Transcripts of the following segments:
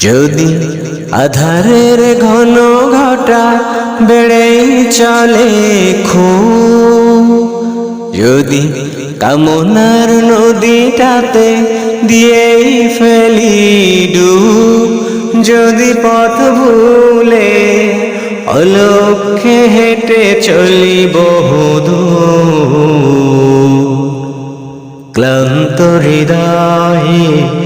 যদি আধারের ঘন ঘটা বেড়েই চলে খু যদি কামনার নদীটাতে দিয়েই ফেলি ডুব, যদি পথ ভুলে অলক্ষে হেঁটে চলি বহুদূর, ক্লান্ত হৃদয়ে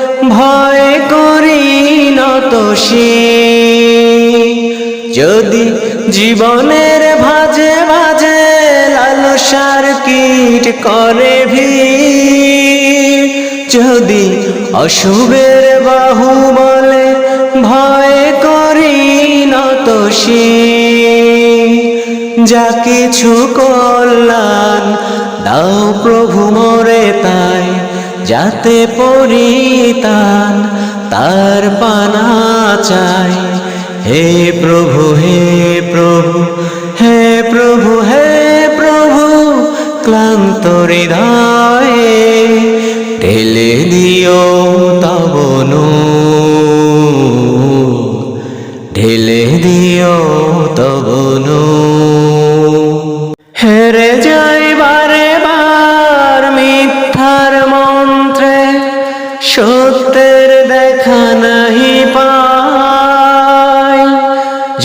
ভয় করি নত যদি জীবনের ভাজে ভাজে লালসার কীট করে ভি যদি অশুভের বাহু বলে ভয় করি নত যা কিছু কল্যাণ দাও প্রভু মোরে তাই। যাতে পরিতান তার পানা চাই। হে প্রভু হে প্রভু হে প্রভু হে প্রভু, ক্লান্ত হৃদয়ে ঢেলে দিও তবনু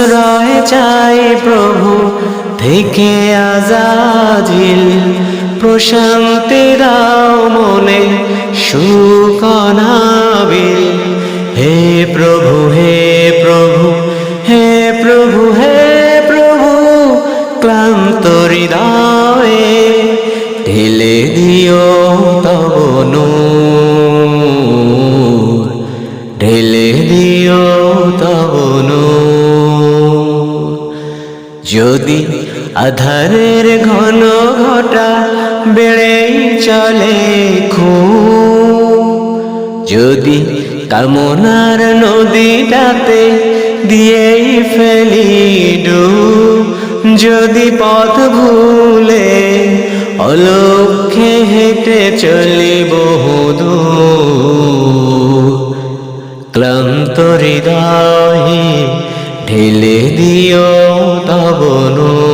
আশ্রয় চাই প্রভু থেকে আজাজিল। প্রশান্তি দাও মনে সুকনাবিল। হে প্রভু হে প্রভু হে প্রভু হে প্রভু, ক্লান্ত হৃদয়ে যদি আধারের ঘন ঘটা বেড়েই চলে খু যদি কামনার নদীটাতে দিয়েই ফেলি ডুব, যদি পথ ভুলে অলক্ষে হেঁটে চলি বহুদূর ক্লান্ত হৃদয়ে ঢেলে দিও তবনু